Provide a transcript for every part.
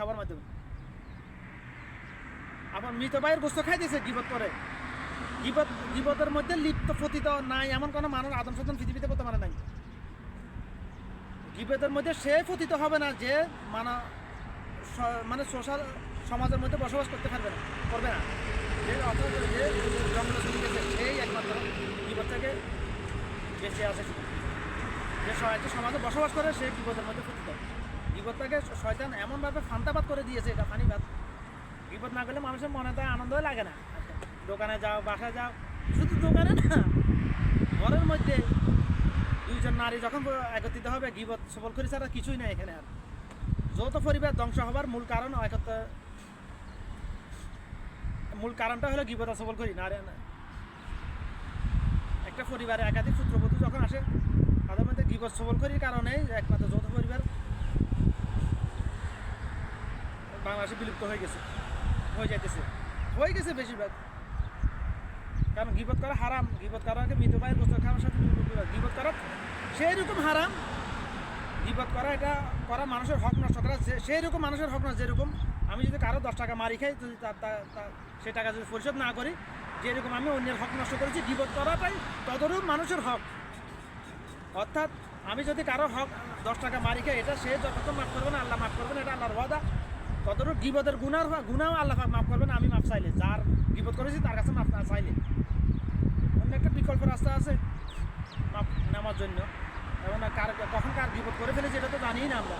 খাবার মাধ্যমে। আবার মৃত ভাইয়ের গোস্ত খাইতেছে গিবত করে গিবত, গিবতের মধ্যে লিপ্ত, পতিত নাই, এমন কোনো মানুষ আদম সদন পৃথিবীতে করতে পারে নাই। গিবতের মধ্যে সে পতিত হবে না যে মানা মানে সোশ্যাল সমাজের মধ্যে বসবাস করতে পারবে না, করবে না। যে যে সেই একমাত্র বিপদ থেকে বেঁচে আসে যে সমাজে বসবাস করে, সে বিপদের মধ্যে পতিত। বিপদটাকে শয়তান এমনভাবে ফান্তাবাদ করে দিয়েছে এটা ফানিবাদ। বিপদ না গেলে মানুষের মনে তো আনন্দই লাগে না। দোকানে যাও, বাসায় যাও, শুধু দোকানে না, ঘরের মধ্যে দুইজন নারী যখন একত্রিত হবে, গিবত সবল করি ছাড়া কিছুই নাই এখানে আর। যৌথ পরিবার ধ্বংস হবার মূল কারণ একত্র মূল কারণটা হলো গিবত সবল করি নারী একটা পরিবারে একাধিক পুত্রবধূ যখন আসে, তাদের মধ্যে গিবত সবল করির কারণে একমাত্র যৌথ পরিবার বাংলাদেশে বিলুপ্ত হয়ে গেছে। হয়ে যাইতেছে। হয়ে গেছে বেশিরভাগ। কারণ গিবত করা হারাম। গিবত করাকে মৃত ভাইয়ের গোস্ত খাওয়ার সাথে গিবত করা সেই রকম হারাম। গিবত করা এটা করা মানুষের হক নষ্ট। করা সেই রকম মানুষের হক নষ্ট যেরকম আমি যদি কারও দশ টাকা মারি খাই, যদি তার সে টাকা যদি পরিশোধ না করি, যেরকম আমি অন্যের হক নষ্ট করেছি, গিবত করাটাই তদরূপ মানুষের হক। অর্থাৎ আমি যদি কারও হক দশ টাকা মারি খাই, এটা সে যতক্ষণ মাফ করবে না, আল্লাহ মাফ করবে না, এটা আল্লাহর ওয়াদা। ততটুকু গিবতের গুনার গুনাও আল্লাহ মাফ করবেন, আমি মাফ চাইলে। যার গিবত করেছি, তার কাছে মাফ না চাইলে। অন্য একটা বিকল্প রাস্তা আছে মাপ নেওয়ার জন্য। এবং কার কখন কার বিপদ করে ফেলেছি, এটা তো জানিই না আমরা।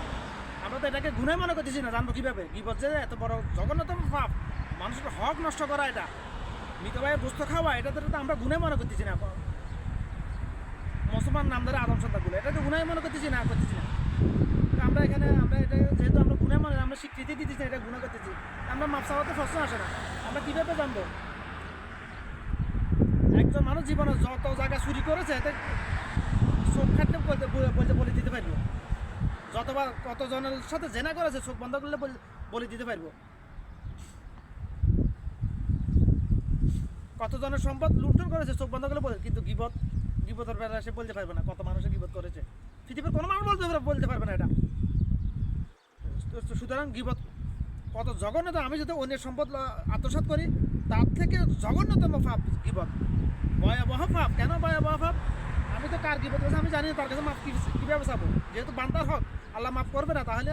আমরা তো এটাকে গুণে মনে করতেছি না, জানব কীভাবে? বিপদ যে এত বড় জঘন্যতম পাপ, মানুষের হক নষ্ট করা এটা। মৃত ভাইয়ের বুঝতে খাওয়া এটা তো আমরা গুণে মনে করতেছি না। মুসলমান নাম ধরে আদম সন্তানগুলো এটা তো গুণাই মনে করতেছি না করতেছি না। আমরা এখানে, আমরা এটা যেহেতু আমরা গুণে মনে আমরা স্বীকৃতি দিতেছি, এটা গুণা করতেছি। আমরা মাপ চাওয়াতে প্রশ্ন আসে না। আমরা কীভাবে জানব? একজন মানুষ জীবনে যত জায়গা চুরি করেছে, এতে চোখ খাটলে বলতে বলতে বলে দিতে পারব। যতবার কতজনের সাথে জেনা করেছে, চোখ বন্ধ করলে বলে দিতে পারব। কতজনের সম্পদ লুণ্ঠন করেছে, চোখ বন্ধ করলে বলে কিন্তু গিবত গিবতের বেলা সে বলতে পারবে না কত মানুষে গিবত করেছে। পৃথিবীর কোনো মানুষ বলতে পারবে বলতে পারবে না এটা। সুতরাং গিবত কত জঘন্যত আমি যদি অন্যের সম্পদ আত্মসাৎ করি, তার থেকে জঘন্যতম পাপ গিবত ভয়াবহ ফাপ কেন ভয়াবহ ফাপ আমি তো কার গিবত করেছি আমি জানি না, তার কাছে কি- কীভাবে চাবো যেহেতু বান্দার হক, আল্লাহ মাফ করবে না, তাহলে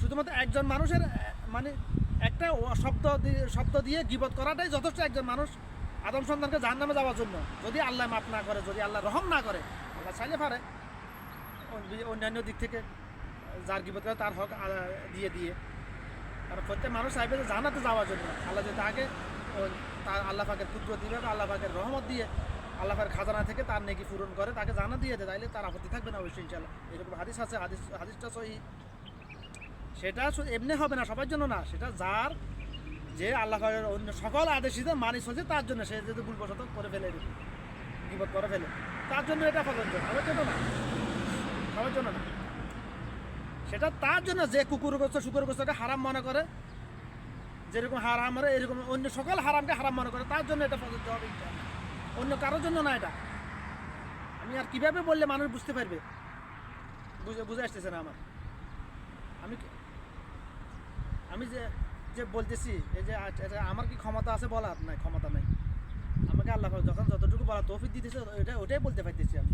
শুধুমাত্র একজন মানুষের মানে একটা শব্দ দিয়ে- শব্দ দিয়ে গিবত করাটাই যথেষ্ট। একজন মানুষ আদম সন্তানকে জাহান নামে যাওয়ার জন্য। যদি আল্লাহ মাফ না করে, যদি আল্লাহ রহম না করে, আল্লাহ চাইলে পারে। অন্য- অন্যান্য দিক থেকে যার গিবত তার হক দিয়ে দিয়ে। কারণ প্রত্যেক মানুষ চাইবে যে জানাতে যাওয়ার জন্য। আল্লাহ যদি তাকে তার আল্লাহ পাকের পুত্র দিবে আল্লাহ পাকের রহমত দিয়ে, আল্লাহ পাকের খাজানা থেকে তার নেকি পূরণ করে, তাকে জানা দিয়ে দেয়, তাইলে তার আপত্তি থাকবে না অবশ্যই ইনশাল্লাহ এরকম হাদিস আছে, হাদিস হাদিসটা সহি। সেটা এমনি হবে না, সবার জন্য না। সেটা যার যে আল্লাহ অন্য সকল আদেশিতে মানি চলছে, তার জন্য সে যদি ভুলবশত করে ফেলে বিপদ করে ফেলে। তার জন্য এটা প্রযোজ্য সবার জন্য না। সবার জন্য না। সেটা তার জন্য যে কুকুর গোস্ত শুকুর গোস্তকে হারাম মনে করে, যেরকম হারাম করে এরকম অন্য সকল হারামকে হারাম মনে করে, তার জন্য এটা প্রযোজ্য হবে অন্য কারোর জন্য না এটা। আমি আর কীভাবে বললে মানুষ বুঝতে পারবে? বুঝে বুঝে আসতেছে না আমার। আমি আমি যে যে বলতেছি, এই যে আমার কি ক্ষমতা আছে বলার? নাই, ক্ষমতা নাই। আমাকে আল্লাহ যখন যতটুকু বলা তৌফিক দিতেছে ওটা ওটাই বলতে পারতেছি আমি।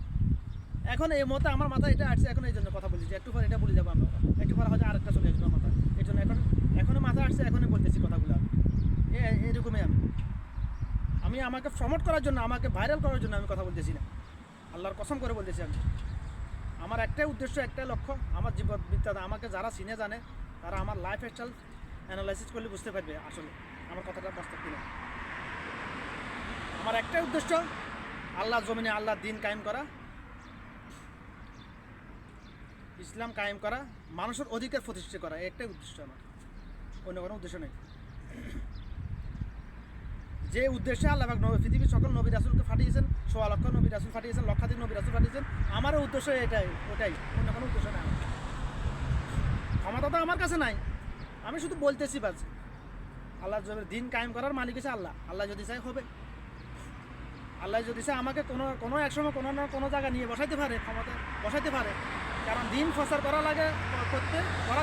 এখন এই মতে আমার মাথায় এটা আসছে, এখন এই জন্য কথা বলছি একটু পরে এটা বলে যাব আমরা। একটু পরে হয়তো আরেকটা চলে আসবে মাথায়। এই জন্য এখন এখনও মাথা আসছে, এখনই বলতেছি কথাগুলো। এরকমই আমি। আমি আমাকে প্রমোট করার জন্য, আমাকে ভাইরাল করার জন্য আমি কথা বলতেছি না। আল্লাহর কসম করে বলতেছি আমি। আমার একটাই উদ্দেশ্য, একটাই লক্ষ্য, আমার জীবন বিদ্যা আমাকে যারা চিনে জানে, তারা আমার লাইফ স্টাইল অ্যানালাইসিস করলে বুঝতে পারবে আসলে আমার কথাটা বাস্তব কিনা। আমার একটাই উদ্দেশ্য, আল্লাহ জমিনে আল্লাহ দিন কায়েম করা, ইসলাম কায়েম করা, মানুষের অধিকার প্রতিষ্ঠা করা একটাই উদ্দেশ্য আমার। অন্য কোনো উদ্দেশ্য নেই। যে উদ্দেশ্যে আল্লাহ পৃথিবীর সকল নবী রাসুলকে ফাটিয়েছেন সোয়া লক্ষ নবী রাসুল ফাটিয়েছেন লক্ষাধিক নবী রাসুল ফাটিয়েছেন আমারও উদ্দেশ্য এটাই, ওটাই, অন্য কোনো উদ্দেশ্য নেই। ক্ষমতা তো আমার কাছে নাই। আমি শুধু বলতেছি বাস। আল্লাহ দিন কায়েম করার মালিক হচ্ছে আল্লাহ। আল্লাহ যদি চাই হবে। আল্লাহ যদি চাই আমাকে কোনো কোনো এক সময় কোনো না কোনো জায়গা নিয়ে বসাইতে পারে ক্ষমতা বসাইতে পারে। কারণ দিন প্রচার করা লাগে করতে করা